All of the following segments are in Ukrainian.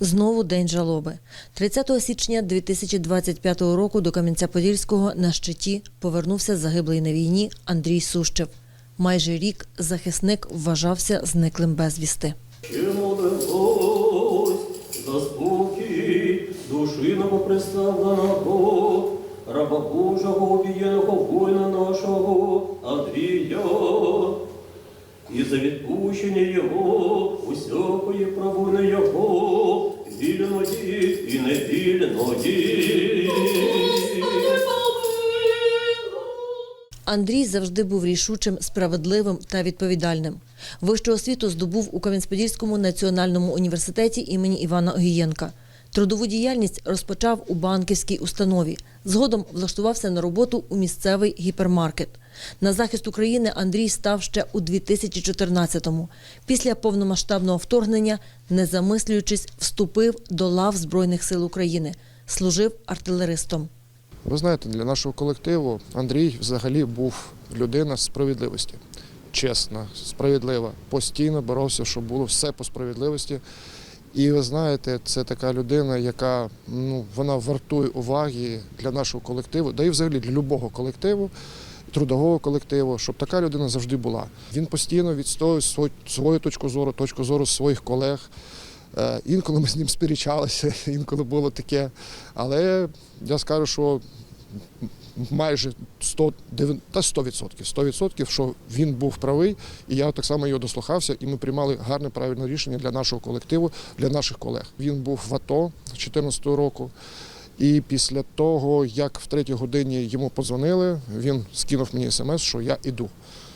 Знову день жалоби. 30 січня 2025 року до Кам'янця-Подільського на щиті повернувся загиблий на війні Андрій Сущев. Майже рік захисник вважався зниклим безвісти. Душі новоприставленого, раба Божого, обієного воїна нашого Андрія, і за відпущення його, усякої провини його, вільної і невільної. Андрій завжди був рішучим, справедливим та відповідальним. Вищу освіту здобув у Кам'янець-Подільському національному університеті імені Івана Огієнка. Трудову діяльність розпочав у банківській установі. Згодом влаштувався на роботу у місцевий гіпермаркет. На захист України Андрій став ще у 2014-му. Після повномасштабного вторгнення, не замислюючись, вступив до лав Збройних сил України. Служив артилеристом. Ви знаєте, для нашого колективу Андрій взагалі був людина справедливості. Чесна, справедлива. Постійно боровся, щоб було все по справедливості. І ви знаєте, це така людина, яка ну, вона вартує уваги для нашого колективу, да і взагалі для любого колективу, трудового колективу, щоб така людина завжди була. Він постійно відстоює свою, точку зору, точку зору своїх колег. Е, Інколи ми з ним сперечалися, інколи було таке. Але я скажу, що майже 100, дев'ян- та 100%, 100%, що він був правий, і я так само його дослухався, і ми приймали гарне правильне рішення для нашого колективу, для наших колег. Він був в АТО з 2014 року. І після того, як в третій годині йому подзвонили, він скинув мені смс, що я іду.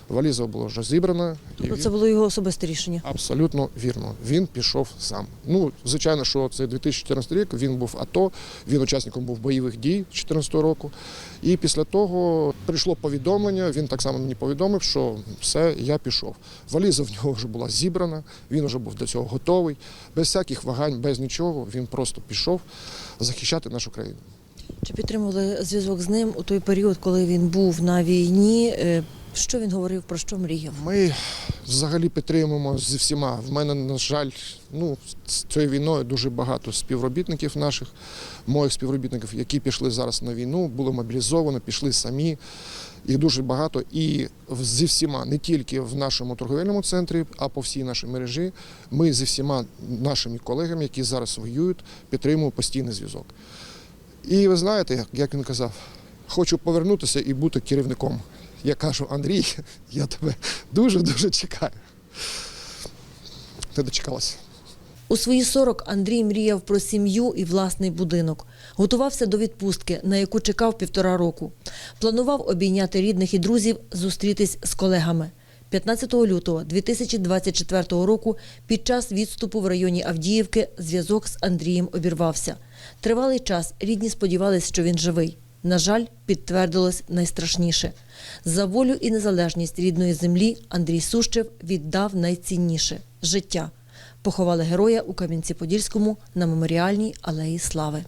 Валіза була вже зібрана. І він... Це було його особисте рішення. Абсолютно вірно. Він пішов сам. Ну, звичайно, що це 2014 рік. Він був АТО, він учасником був бойових дій 2014 року. І після того прийшло повідомлення. Він так само мені повідомив, що все, я пішов. Валіза в нього вже була зібрана, він вже був до цього готовий. Без всяких вагань, без нічого. Він просто пішов захищати нашу країну. Чи підтримували зв'язок з ним у той період, коли він був на війні? Що він говорив, про що мріяв? Ми взагалі підтримуємо зі всіма. В мене, на жаль, ну, з цією війною дуже багато співробітників наших, моїх співробітників, які пішли зараз на війну, були мобілізовані, пішли самі. Їх дуже багато. І зі всіма, не тільки в нашому торговельному центрі, а по всій нашій мережі, ми зі всіма нашими колегами, які зараз воюють, підтримуємо постійний зв'язок. І ви знаєте, як він казав, хочу повернутися і бути керівником. Я кажу, Андрій, я тебе дуже-дуже чекаю. Не дочекалася. У свої 40 Андрій мріяв про сім'ю і власний будинок. Готувався до відпустки, на яку чекав півтора року. Планував обійняти рідних і друзів, зустрітись з колегами. 15 лютого 2024 року під час відступу в районі Авдіївки зв'язок з Андрієм обірвався. Тривалий час рідні сподівались, що він живий. На жаль, підтвердилось найстрашніше. За волю і незалежність рідної землі Андрій Сущев віддав найцінніше життя. Поховали героя у Кам'янці-Подільському на меморіальній алеї Слави.